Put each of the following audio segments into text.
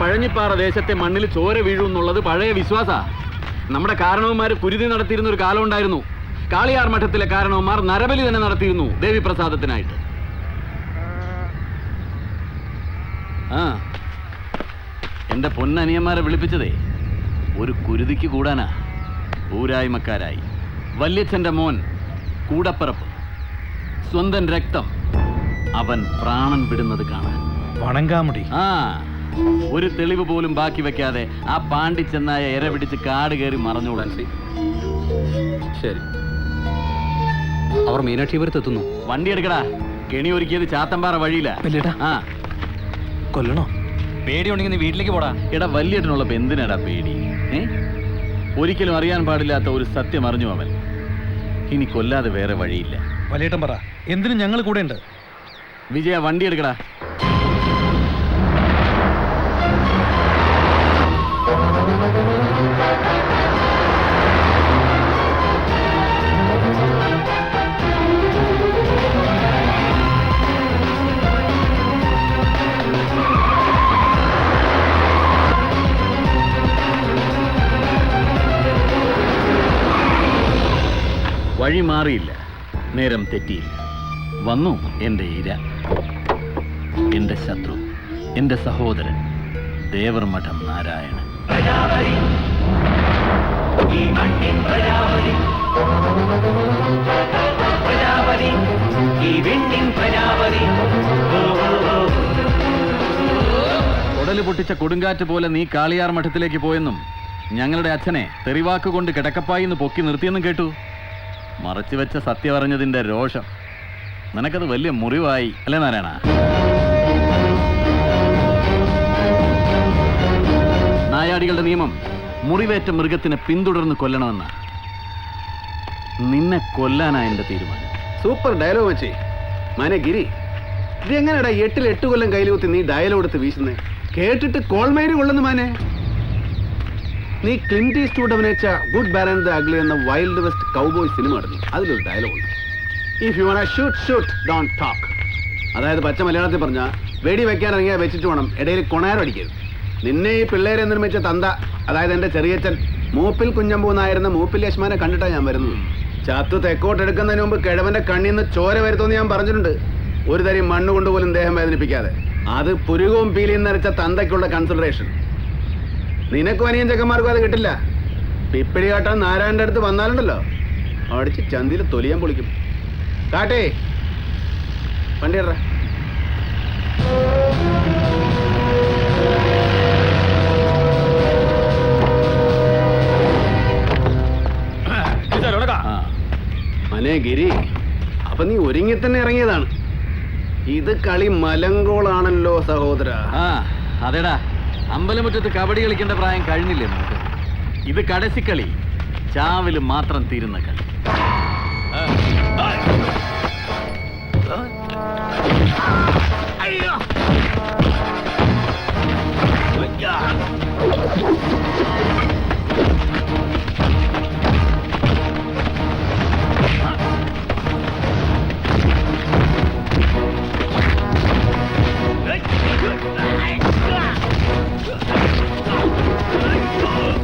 പഴഞ്ഞിപ്പാറ ദേശത്തെ മണ്ണിൽ ചോര വീഴും എന്നുള്ളത് പഴയ വിശ്വാസ. നമ്മുടെ കാരണവന്മാർ കുരുതി നടത്തിയിരുന്ന ഒരു കാലം ഉണ്ടായിരുന്നു. കാളിയാർ മഠത്തിലെ കാരണവന്മാർ നരബലി തന്നെ നടത്തിയിരുന്നു ദേവി പ്രസാദത്തിനായിട്ട്. ആ എന്റെ പൊന്നനിയന്മാരെ വിളിപ്പിച്ചതേ ഒരു കുരുതിക്ക് കൂടാനാ. ഊരായ്മക്കാരായി. വല്യച്ഛന്റെ മോൻ കൂടപ്പറപ്പ്. സ്വന്തം രക്തം അവൻ പ്രാണൻ വിടുന്നത് കാണാൻ. വണങ്കാമുടി. ആ ഒരു തെളിവ് പോലും ബാക്കി വെക്കാതെ ആ പാണ്ടി ചെന്നായ ഇര പിടിച്ച് കാട് കയറി മറഞ്ഞോളാൻ ശരി. അവർ മീനാക്ഷിപുരത്ത് എത്തുന്നു വണ്ടി എടുക്കടാ. കെണി ഒരുക്കിയത് ചാത്തമ്പാറ വഴിയില്ല ആ. കൊല്ലണോ? പേടിയുണ്ടെങ്കിൽ നീ വീട്ടിലേക്ക് പോടാ. എടാ വല്യേട്ടനുള്ളപ്പോ എന്തിനാടാ പേടി? ഏ? ഒരിക്കലും അറിയാൻ പാടില്ലാത്ത ഒരു സത്യം അറിഞ്ഞു അവൻ. ഇനി കൊല്ലാതെ വേറെ വഴിയില്ല. വലിയേട്ടൻ പറ എന്തിനും ഞങ്ങൾ കൂടെ ഉണ്ട് വിജയ വണ്ടി എടുക്കടാ. വഴി മാറിയില്ല. നേരം തെറ്റിയില്ല. വന്നു എന്റെ ഇര. എന്റെ ശത്രു. എന്റെ സഹോദരൻ. ദേവർമഠം നാരായണൻ. ഉടൽ പൊട്ടിച്ച കൊടുങ്കാറ്റ് പോലെ നീ കാളിയാർ മഠത്തിലേക്ക് പോയെന്നും ഞങ്ങളുടെ അച്ഛനെ തെറിവാക്കുകൊണ്ട് കിടക്കപ്പായി എന്ന് പൊക്കി നിർത്തിയെന്നും കേട്ടു. മറച്ചു വെച്ച സത്യ അറിഞ്ഞതിന്റെ രോഷം. നിനക്കത് വലിയ മുറിവായി അല്ലേ നാരായണ? നായാടികളുടെ നിയമം മുറിവേറ്റ മൃഗത്തിനെ പിന്തുടർന്ന് കൊല്ലണമെന്ന. നിന്നെ കൊല്ലാനാ എന്റെ തീരുമാനം. സൂപ്പർ ഡയലോഗ് വെച്ചേ മനെ ഗിരി ഇത് എങ്ങനെയാടാ എട്ടിൽ എട്ട് കൊല്ലം കയ്യിൽ കുത്തി നീ ഡയലോഗ് എടുത്ത് വീശുന്നേ? കേട്ടിട്ട് കോൾമേര് കൊള്ളുന്നു മാനെ. നീ ക്ലിന്റി ഈസ്റ്റ്വുഡ് അഭിനയിച്ച ഗുഡ് ബാരൻ ദ അഗ്ലി എന്ന വൈൽഡ് വെസ്റ്റ് കൗബോയ് സിനിമ നടന്നു. അതിലൊരു ഡയലോഗ് ഉണ്ട്. If you shoot shoot don't talk അതായത് പച്ച മലയാളത്തിൽ പറഞ്ഞ വെടി വെക്കാൻ ഇറങ്ങിയാൽ വെച്ചിട്ട് വേണം ഇടയിൽ കൊണാരം അടിക്കരുത്. നിന്നെ ഈ പിള്ളേരെ നിർമ്മിച്ച തന്ത അതായത് എന്റെ ചെറിയച്ഛൻ മൂപ്പിൽ കുഞ്ഞമ്പൂന്നായിരുന്ന മൂപ്പിൽ യശ്മാനെ കണ്ടിട്ടാണ് ഞാൻ വരുന്നത്. ചത്തു തെക്കോട്ട് എടുക്കുന്നതിന് മുമ്പ് കിഴവന്റെ കണ്ണിൽ നിന്ന് ചോര വരുത്തുമെന്ന് ഞാൻ പറഞ്ഞിട്ടുണ്ട്. ഒരു തരി മണ്ണ് കൊണ്ടുപോലും ദേഹം വേദനിപ്പിക്കാതെ. അത് പുരുകവും പീലിയും നിറച്ച തന്തയ്ക്കുള്ള കൺസിഡറേഷൻ നിനക്കും അനിയൻ ചെക്കന്മാർക്കും അത് കിട്ടില്ല. പിപ്പിടി കാട്ടാൻ നാരായണന്റെ അടുത്ത് വന്നാലുണ്ടല്ലോ. അടിച്ച് ചന്തിയിൽ തൊലിയാൻ പൊളിക്കും. കാട്ടേ. വണ്ടി ഇടറ അനേ ഗിരി അപ്പൊ നീ ഒരുങ്ങി തന്നെ ഇറങ്ങിയതാണ്. ഇത് കളി മലങ്കോളാണല്ലോ സഹോദര. ആ അതെടാ. അമ്പലമുറ്റത്ത് കബഡി കളിക്കേണ്ട പ്രായം കഴിഞ്ഞില്ലേ നമുക്ക് ഇത് കടസി കളി ചാവിൽ മാത്രം തീരുന്ന കളി. Ah! Let's go!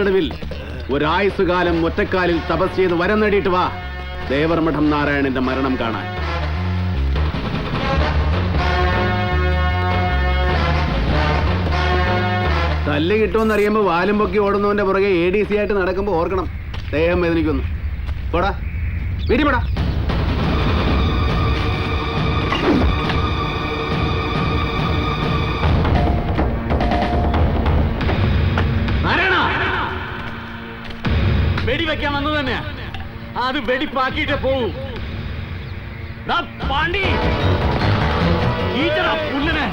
അഗ്നിനടുവിൽ ഒരായുസുകാലം ഒറ്റക്കാലിൽ തപസ് ചെയ്ത് വരം നേടിയിട്ട് വാ. ദേവർമഠം നാരായണന്റെ മരണം കാണാൻ. തല്ല് കിട്ടുമെന്ന് അറിയുമ്പോൾ വാലും പൊക്കി ഓടുന്നവന്റെ പുറകെ എ ഡി സി ആയിട്ട് നടക്കുമ്പോൾ ഓർക്കണം. ദേഹം വേദനിക്കുന്നു. പോടാ. വീട്ടിൽ വെടിവെക്കാൻ വന്നത് തന്നെ അത് വെടിപ്പാക്കിയിട്ടേ പോകൂ ദാ പാണ്ടി. ഈറ്റടാ പുല്ലിനെ.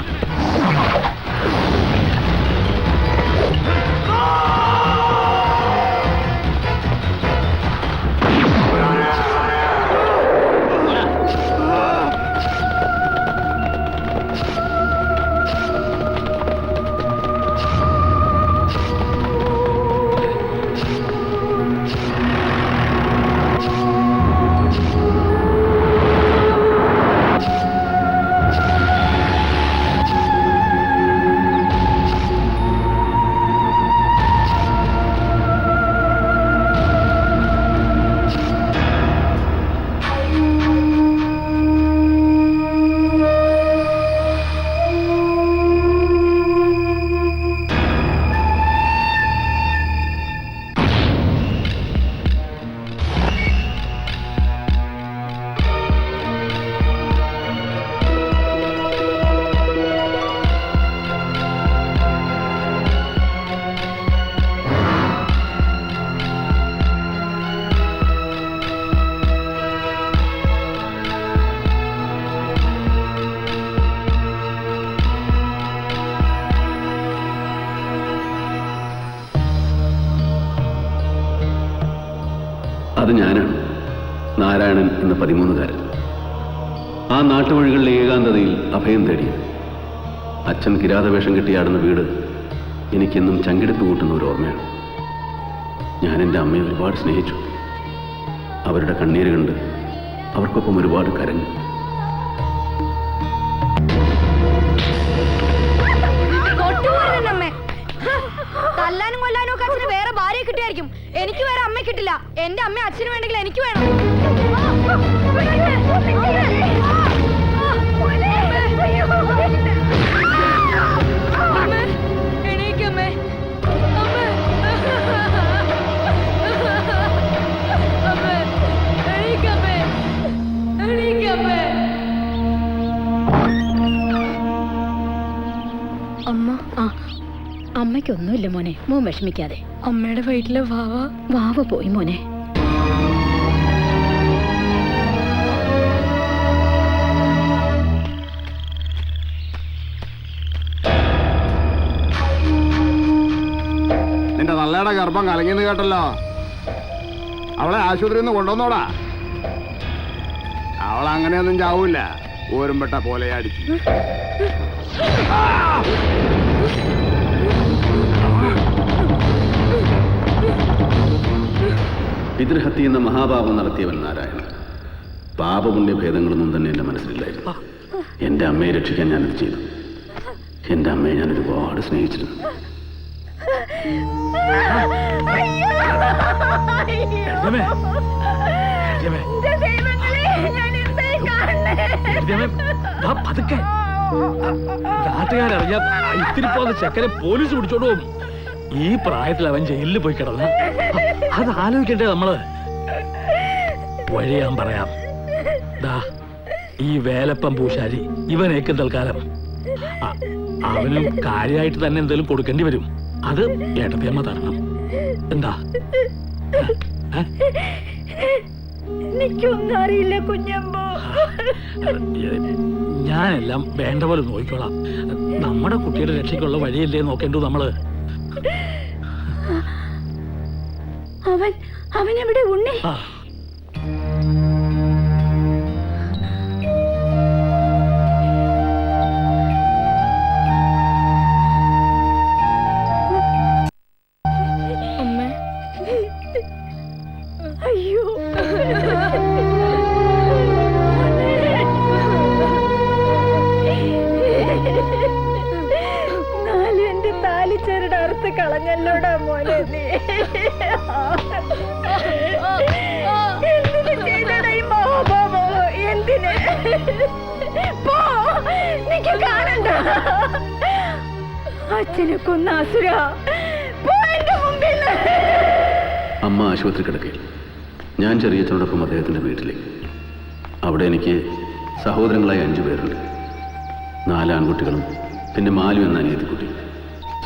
പതിമൂന്നുകാരൻ. ആ നാട്ടുവഴികളിലെ ഏകാന്തതയിൽ അഭയം തേടി. അച്ഛൻ കിരാതവേഷം കെട്ടിയാടുന്ന വീട് എനിക്കെന്നും ചങ്കിടിപ്പ് കൂട്ടുന്ന ഒരു ഓർമ്മയാണ്. ഞാൻ എന്റെ അമ്മയെ ഒരുപാട് സ്നേഹിച്ചു. അവരുടെ കണ്ണീര് കണ്ട് അവർക്കൊപ്പം ഒരുപാട് കരഞ്ഞു. കിട്ടിയായിരിക്കും. എനിക്ക് വേറെ അമ്മ കിട്ടില്ല. എന്റെ അമ്മ അച്ഛന് വേണ്ടെങ്കിൽ എനിക്ക് വേണം. അമ്മയ്ക്കൊന്നുമില്ല മോനെ. മോൻ വിഷമിക്കാതെ. അമ്മയുടെ വയറ്റിലെ വാവ? വാവ പോയി മോനെ. നിന്റെ നല്ലയുടെ ഗർഭം കലങ്ങിന്ന് കേട്ടല്ലോ. അവളെ ആശുപത്രിയിൽ നിന്ന് കൊണ്ടുവന്നോടാ. അവൾ അങ്ങനെയൊന്നും ചാവൂല ഓരുമ്പെട്ട പോലെ അടിച്ചു പിതൃഹത്യ എന്ന മഹാപാപം നടത്തിയവൻ നാരായണൻ. പാപപുണ്യ ഭേദങ്ങളൊന്നും തന്നെ എന്റെ മനസ്സിലില്ലായിരുന്നു. എന്റെ അമ്മയെ രക്ഷിക്കാൻ ഞാനത് ചെയ്തു. എന്റെ അമ്മയെ ഞാൻ ഒരുപാട് സ്നേഹിച്ചിരുന്നു പതുക്കെ. നാട്ടുകാരറിയാം ഇത്തിരി പോന്ന ചെക്കനെ പോലീസ് പിടിച്ചോണ്ട് പോകും. ഈ പ്രായത്തിൽ അവൻ ജയിലിൽ പോയി കിടന്ന അത് ആലോചിക്കണ്ടേ നമ്മൾ? വഴി ഞാൻ പറയാം. ദാ ഈ വേലപ്പം പൂശാരി ഇവനേക്കും തൽക്കാലം. അവനും കാര്യമായിട്ട് തന്നെ എന്തെങ്കിലും കൊടുക്കേണ്ടി വരും. അത് ഏട്ടത്തിയമ്മ തരണം. എന്താ? ഏ? എനിക്കൊന്നും അറിയില്ല കുഞ്ഞമ്പോ. ഞാനെല്ലാം വേണ്ട പോലെ നോക്കിക്കോളാം. നമ്മുടെ കുട്ടിയുടെ രക്ഷയ്ക്കുള്ള വഴിയല്ലേ നോക്കേണ്ടു നമ്മൾ? അവൻ അവൻ എവിടെ? ഉണ്ണി. അമ്മ. അയ്യോ. അച്ഛനെ കൊന്ന അസുര അമ്മ ആശുപത്രി കിടക്കയിൽ. ഞാൻ ചെറിയച്ഛനോടൊപ്പം അദ്ദേഹത്തിന്റെ വീട്ടിലേക്ക്. അവിടെ എനിക്ക് സഹോദരങ്ങളായി അഞ്ചു പേരുണ്ട്. നാല് ആൺകുട്ടികളും പിന്നെ മാലു എന്ന അനിയത്തിക്കുട്ടി.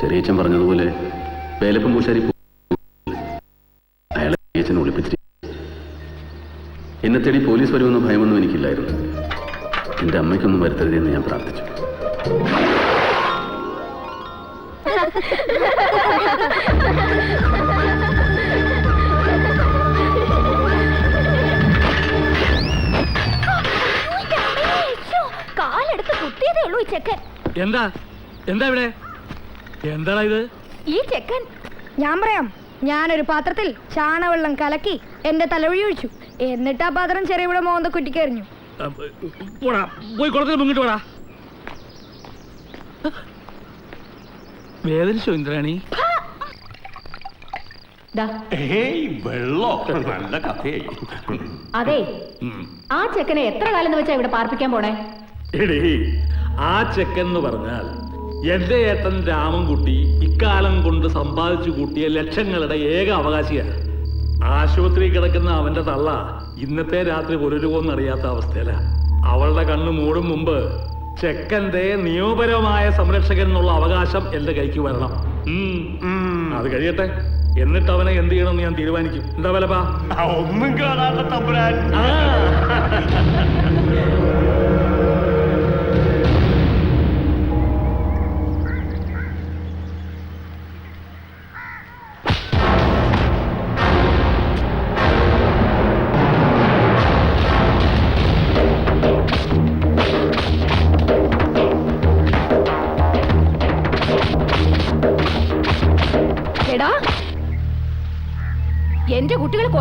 ചെറിയച്ഛൻ പറഞ്ഞതുപോലെ വേലപ്പം പൂശാരി അയാളെ ചെറിയച്ഛനെ ഒളിപ്പിച്ചിരിക്കും എന്നെ തേടി പോലീസ് വരുമെന്ന് ഭയമൊന്നും എനിക്കില്ലായിരുന്നു. എന്റെ അമ്മയ്ക്കൊന്നും വരുത്തരുതെന്ന് ഞാൻ പ്രാർത്ഥിച്ചു. കാലെടുത്ത് കുത്തിയതേ ഉള്ളൂ ഈ ചെക്കൻ. എന്താ? എന്താ ഇവിടെ? എന്താടാ ഇത്? ഈ ചെക്കൻ ഞാൻ പറയാം ഞാനൊരു പാത്രത്തിൽ ചാണവെള്ളം കലക്കി എന്റെ തലവഴി ഒഴിച്ചു. എന്നിട്ട് ആ പാത്രം ചെറിയ മോന്ത കുറ്റിക്കെറിഞ്ഞു. പോടാ പോയി കുളത്തിൽ മുങ്ങിട്ട് പോടാ വേദനിച്ചോ ഇന്ദ്രാണി അതെ. ആ ചെക്കനെ എത്ര കാലം എന്ന് വെച്ചാ ഇവിടെ പാർപ്പിക്കാൻ പോണേ? എടീ ആ ചെക്കൻ എന്ന് പറഞ്ഞാൽ എന്റെ ഏട്ടൻ രാമൻകുട്ടി ഇക്കാലം കൊണ്ട് സമ്പാദിച്ചു കൂട്ടിയ ലക്ഷങ്ങളുടെ ഏക അവകാശിയാണ് ആശുപത്രി കിടക്കുന്ന അവന്റെ തള്ള ഇന്നത്തെ രാത്രി പുലരുവോന്ന് അറിയാത്ത അവസ്ഥയില. അവളുടെ കണ്ണ് മൂടും മുമ്പ് ചെക്കന്റെ നിയമപരമായ സംരക്ഷകൻ എന്നുള്ള അവകാശം എന്റെ കൈക്ക് വരണം. അത് കഴിയട്ടെ. എന്നിട്ട് അവനെ എന്ത് ചെയ്യണമെന്ന് ഞാൻ തീരുമാനിക്കും. എന്താ വലപ്പാ ഒന്നും കാണാത്ത തമ്പുരാൻ.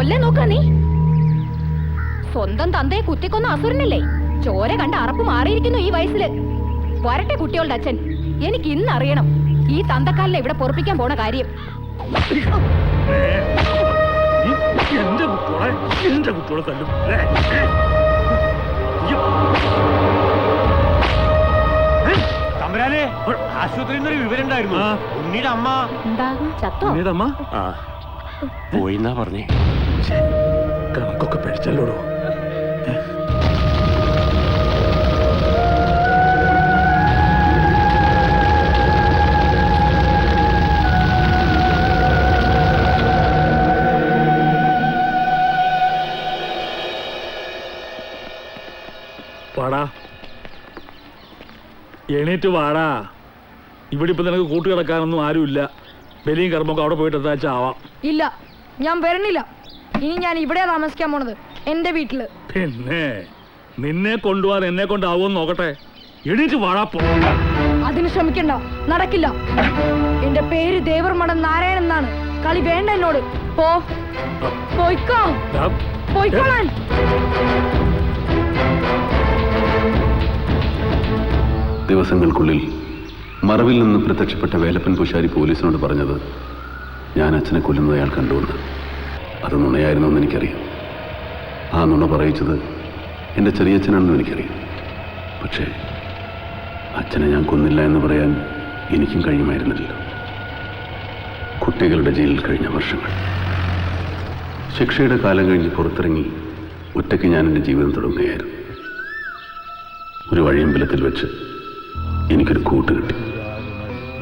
എന്റെ നോക്കാ നീ. സ്വന്തം തന്തയെ കുത്തിക്കൊന്ന അസുരനല്ലേ? ചോര കണ്ട അറപ്പ് മാറിയിരിക്കുന്നു ഈ വയസ്സിൽ. വരട്ടെ കുട്ടികളുടെ അച്ഛൻ. എനിക്ക് ഇന്ന് അറിയണം ഈ തന്തക്കാലിനെ ഇവിടെ പൊറപ്പിക്കാൻ പോണ കാര്യം. എന്റെ എന്റെ തല്ലും. ആശുപത്രിയിൽ നിന്നൊരു വിവരം ഉണ്ടായിരുന്നു. ആ. ഉണ്ണിയുടെ അമ്മ. എന്താ? ചത്തോ? ഉണ്ണിയുടെയമ്മ? ആ. പോയിന്നാ പറഞ്ഞേ. കണക്കൊക്കെ പിഴച്ചല്ലോടോ വാടാ. എണീറ്റ് വാടാ. ഇവിടെ ഇപ്പൊ നിനക്ക് കൂട്ടുകിടക്കാനൊന്നും ആരുമില്ല. ബലിയും കർമ്മൊക്കെ അവിടെ പോയിട്ട് എന്താ ആവാം. ഇല്ല ഞാൻ വരണില്ല. ഇനി ഞാൻ ഇവിടെ താമസിക്കാൻ പോണത് എന്റെ വീട്ടിൽ. പിന്നെ നിന്നെ കൊണ്ടുപോകാൻ എന്നെ കൊണ്ടാവുമെന്ന് നോക്കട്ടെ. എണീറ്റ് വാടാ പോ. അതിന് ശ്രമിക്കണ്ട നടക്കില്ല. എന്റെ പേര് ദേവർമഠം നാരായണൻ എന്നാണ്. കളി വേണ്ട എന്നോട്. പോ. പോയിക്കോ. പോയിക്കോളാൻ. ദിവസങ്ങൾക്കുള്ളിൽ മറവിൽ നിന്ന് പ്രത്യക്ഷപ്പെട്ട വേലപ്പൻ പൂശാരി പോലീസിനോട് പറഞ്ഞത് ഞാൻ അച്ഛനെ കൊല്ലുന്നത് അയാൾ കണ്ടുവന്ന്. അത് നുണയായിരുന്നെന്ന് എനിക്കറിയാം. ആ നുണ പറയിച്ചത് എന്റെ ചെറിയച്ഛനാണെന്ന് എനിക്കറിയാം. പക്ഷേ അച്ഛനെ ഞാൻ കൊന്നില്ല എന്ന് പറയാൻ എനിക്കും കഴിയുമായിരുന്നില്ല കുട്ടികളുടെ ജയിലിൽ കഴിഞ്ഞ വർഷങ്ങൾ. ശിക്ഷയുടെ കാലം കഴിഞ്ഞ് പുറത്തിറങ്ങി ഒറ്റയ്ക്ക് ഞാൻ എന്റെ ജീവിതം തുടങ്ങുകയായിരുന്നു. ഒരു വഴിയമ്പലത്തിൽ വെച്ച് എനിക്കൊരു കൂട്ട് കിട്ടി.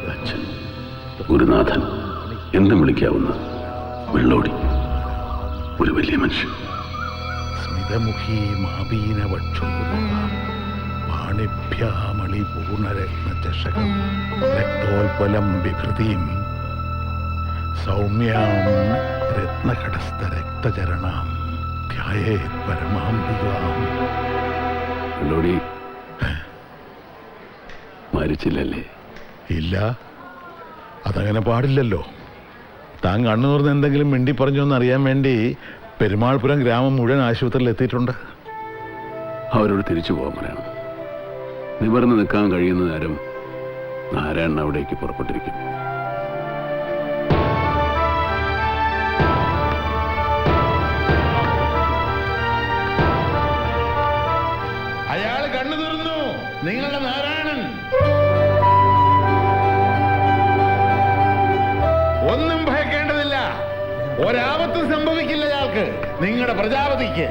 അച്ഛൻ ഗുരുനാഥൻ എന്തും വിളിക്കാവുന്ന വെള്ളോടി. ഒരു വലിയ മനുഷ്യൻ. സ്മിതമുഖി മാപീന മാപീനവക്ഷോരുഹ പാണിഭ്യാമളിപൂർണരത്നചഷകം രക്തോൽപലം വികൃതിയും. സൗമ്യാം രത്നകടസ്ഥരക്തചരണാം ധ്യായേ പരമാംബികാം. വെള്ളോടി മരിച്ചില്ലല്ലേ? ഇല്ല. അതങ്ങനെ പാടില്ലല്ലോ. താൻ കണ്ണു തുറന്ന് എന്തെങ്കിലും മിണ്ടി പറഞ്ഞോന്ന് അറിയാൻ വേണ്ടി പെരുമാൾപുരം ഗ്രാമം മുഴുവൻ ആശുപത്രിയിൽ എത്തിയിട്ടുണ്ട്. അവരോട് തിരിച്ചു പോകാൻ പറയണം. നിവർന്ന് നിൽക്കാൻ കഴിയുന്ന നേരം നാരായണൻ അവിടേക്ക് പുറപ്പെട്ടിരിക്കും ഒരാപത്തും സംഭവിക്കില്ല അയാൾക്ക് നിങ്ങളുടെ പ്രജാപതിക്ക്.